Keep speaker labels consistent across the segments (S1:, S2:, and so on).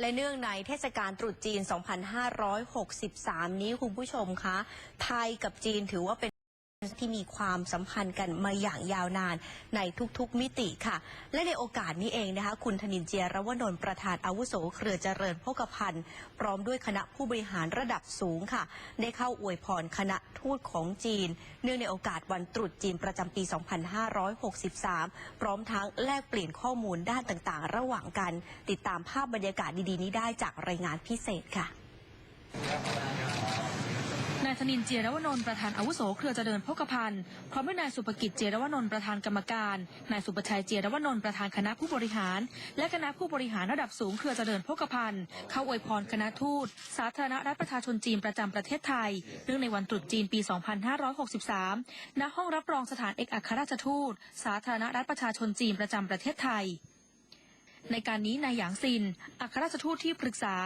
S1: และเนื่องในเทศกาลตรุษจีน 2563 นี้คุณผู้ชมคะ ไทยกับจีนถือว่าเป็น ที่มีความสัมพันธ์กันมาอย่างยาวนานในทุกๆมิติค่ะ และในโอกาสนี้เองนะคะ คุณธนินเจียรวนนท์ประธานอาวุโสเครือเจริญพกพันธ์พร้อมด้วยคณะผู้บริหารระดับสูงค่ะ ได้เข้าอวยพรคณะทูตของจีน เนื่องในโอกาสวันตรุษจีนประจำปี 2563 พร้อมทั้งแลกเปลี่ยนข้อมูลด้านต่างๆ ระหว่างกัน ติดตามภาพบรรยากาศดีๆ นี้ได้จากรายงานพิเศษค่ะ
S2: ธนินเจรวนนท์ประธานอาวุโสเครือเจริญพกพันธ์พร้อมด้วยนายสุภกิจเจรวนนท์ประธานกรรมการ นายสุประชัยเจรวนนท์ประธานคณะผู้บริหาร และคณะผู้บริหารระดับสูงเครือเจริญพกพันธ์เข้าอวยพรคณะทูต สาธารณรัฐประชาชนจีนประจำประเทศไทย เนื่องในวันตรุษจีนปี 2563 ณ ห้องรับรองสถานเอกอัครราชทูต สาธารณรัฐประชาชนจีนประจำประเทศไทย ในการนี้นายหยางซิน อัครราชทูตที่ปรึกษา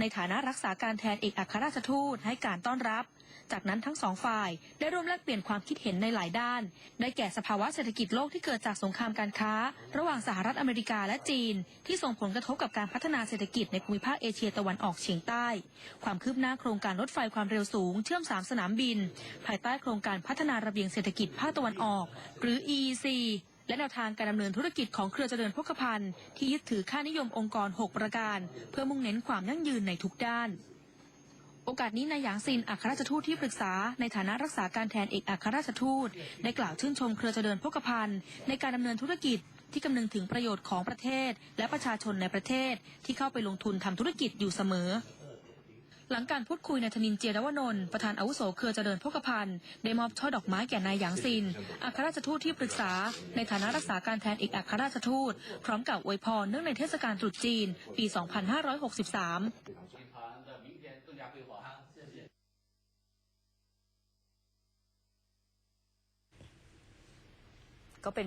S2: ในฐานะรักษาการแทนเอกอัครราชทูตให้การต้อนรับ จากนั้นทั้งสองฝ่ายได้ร่วมแลกเปลี่ยนความคิดเห็นในหลายด้าน ได้แก่สภาวะเศรษฐกิจโลกที่เกิดจากสงครามการค้า ระหว่างสหรัฐอเมริกาและจีน ที่ส่งผลกระทบกับการพัฒนาเศรษฐกิจในภูมิภาคเอเชียตะวันออกเฉียงใต้ ความคืบหน้าโครงการรถไฟความเร็วสูง เชื่อมสามสนามบิน ภายใต้โครงการพัฒนาระเบียงเศรษฐกิจภาคตะวันออก หรือ EEC และแนวทางการดำเนินธุรกิจของเครือเจริญพกพันธ์ที่ยึดถือค่านิยมองค์กร 6 ประการ เพื่อมุ่งเน้นความยั่งยืนในทุกด้าน โอกาสนี้นายหยางซินอัครราชทูตที่ปรึกษาในฐานะรักษาการแทนเอกอัครราชทูตได้กล่าวชื่นชมเครือเจริญพกพันธ์ในการดำเนินธุรกิจที่คำนึงถึงประโยชน์ของประเทศ และประชาชนในประเทศที่เข้าไปลงทุนทำธุรกิจอยู่เสมอ หลังการพูดคุยนายธนินเจียรวนนท์ประธานอาวุโสเครือเจริญพกพันธ์ได้มอบช่อดอกไม้แก่นายหยางซิน อัครราชทูตที่ปรึกษา ในฐานะรักษาการแทนเอกอัครราชทูต พร้อมกับอวยพรเนื่องในเทศกาลตรุษจีน ปี 2563